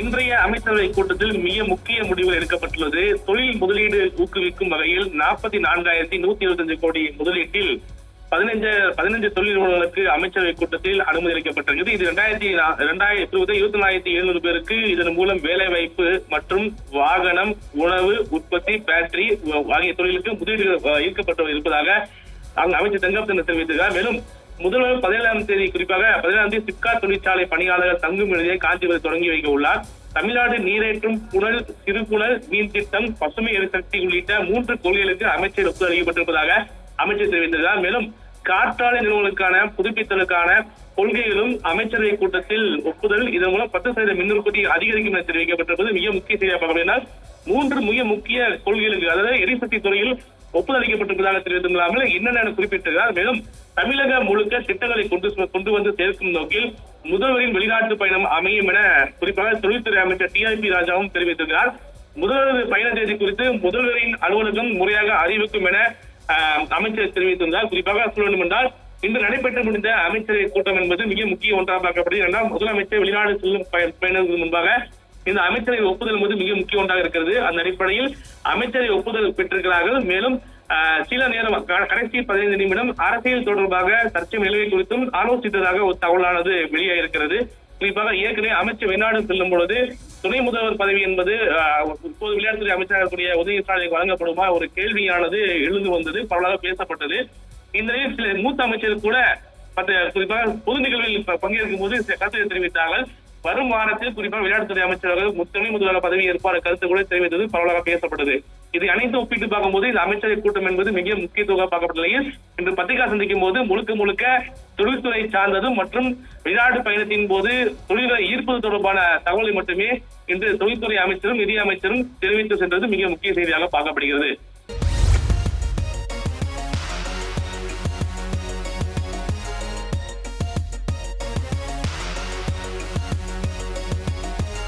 இன்றைய அமைச்சரவை கூட்டத்தில் மிக முக்கிய முடிவுகள் எடுக்கப்பட்டுள்ளது. தொழில் முதலீடு ஊக்குவிக்கும் வகையில் நாற்பத்தி நான்காயிரத்தி நூத்தி இருபத்தஞ்சு கோடி முதலீட்டில் பதினஞ்சு பதினஞ்சு தொழில் நிறுவனங்களுக்கு அமைச்சரவை கூட்டத்தில் அனுமதி அளிக்கப்பட்டிருக்கிறது. இது இரண்டாயிரத்தி இரண்டாயிரத்தி இருபது இருபத்தி நாலாயிரத்தி எழுநூறு பேருக்கு இதன் மூலம் வேலை வாய்ப்பு மற்றும் வாகனம் உணவு உற்பத்தி பேட்டரி ஆகிய தொழிலுக்கு முதலீடு ஈர்க்கப்பட்டு இருப்பதாக அங்கு அமைச்சர் தங்கப்பன் தெரிவித்திருக்கிறார். மேலும் முதல்வர் பதினேழாம் தேதி குறிப்பாக பதினேழாம் தேதி சிப்காட் தொழிற்சாலை பணியாளர்கள் தங்கும் விடுதியை காஞ்சிபுரம் தொடங்கி வைக்க உள்ளார். தமிழ்நாடு நீரேற்றும் புனல் சிறுகுணல் மீன் திட்டம் பசுமை எரிசக்தி உள்ளிட்ட மூன்று கொள்கைகளுக்கு அமைச்சர் ஒப்புதல் அளிக்கப்பட்டிருப்பதாக அமைச்சர் தெரிவித்திருந்தார் மேலும் காற்றாலை நிறுவனங்களுக்கான புதுப்பித்தலுக்கான கொள்கைகளும் அமைச்சரவை கூட்டத்தில் ஒப்புதல் இதன் மூலம் பத்து சதவீத மின் உற்பத்தி அதிகரிக்கும் என தெரிவிக்கப்பட்டிருப்பது மிக முக்கிய செய்தியாக பார்க்க மூன்று மிக முக்கிய கொள்கைகளுக்கு அதாவது எரிசக்தி துறையில் ஒப்புதல் அளிக்கப்பட்டிருப்பதாக தெரிவித்திருந்தாமல் என்னென்ன குறிப்பிட்டிருக்கிறார். மேலும் தமிழகம் முழுக்க திட்டங்களை கொண்டு கொண்டு வந்து சேர்க்கும் நோக்கில் முதல்வரின் வெளிநாட்டு பயணம் அமையும் என குறிப்பாக தொழில்துறை அமைச்சர் டிஆர்பி ராஜாவும் தெரிவித்திருக்கிறார். முதல்வர் பயண தேதி குறித்து முதல்வரின் அலுவலகம் முறையாக அறிவிக்கும் என ஆஹ், அமைச்சர் தெரிவித்திருந்தார். குறிப்பாக சொல்ல வேண்டும் என்றால் இன்று நடைபெற்று முடிந்த அமைச்சரவை கூட்டம் என்பது மிக முக்கிய ஒன்றாக பார்க்கப்படுகிறது. இரண்டாம் முதலமைச்சர் வெளிநாடு செல்லும் பய- பயணத்துக்கு முன்பாக இந்த அமைச்சரவை ஒப்புதல் என்பது மிக முக்கிய ஒன்றாக இருக்கிறது. அந்த அடிப்படையில் அமைச்சரவை ஒப்புதல் பெற்றிருக்கிறார்கள். மேலும் சில நேரம் கடைசி பதினைந்து நிமிடம் அரசியல் தொடர்பாக சர்ச்சை நிலவை குறித்தும் ஆலோசித்ததாக ஒரு தகவலானது வெளியாகிருக்கிறது குறிப்பாக ஏற்கனவே அமைச்சர் வெளிநாடு செல்லும் பொழுது துணை முதல்வர் பதவி என்பது ஆஹ், இப்போது விளையாட்டுத்துறை அமைச்சராக இருக்கக்கூடிய உதய ஸ்டாலினுக்கு வழங்கப்படுமா? ஒரு கேள்வியானது எழுந்து வந்தது பரவலாக பேசப்பட்டது. இந்த நிலையில் சில மூத்த அமைச்சர் கூட குறிப்பாக பொது நிகழ்வில் பங்கேற்கும் போது கருத்து தெரிவித்தார்கள். வரும் வாரத்தில் குறிப்பாக விளையாட்டுத்துறை அமைச்சராக மு- முதல்வர் பதவி ஏற்பாடு கருத்து கூட தெரிவித்தது பரவலாக பேசப்பட்டது. இது அனைத்து ஒப்பிட்டு பார்க்கும்போது இந்த அமைச்சரவை கூட்டம் என்பது மிக முக்கியத்துவம் பார்க்கப்பட்ட நிலையில் இன்று பத்திரிகா சந்திக்கும் போது முழுக்க முழுக்க தொழில்துறை சார்ந்ததும் மற்றும் விளையாட்டு பயணத்தின் போது தொழில்களை ஈர்ப்பது தொடர்பான தகவலை மட்டுமே இன்று தொழில்துறை அமைச்சரும் நிதி அமைச்சரும் தெரிவித்து சென்றது மிக முக்கிய செய்தியாக பார்க்கப்படுகிறது.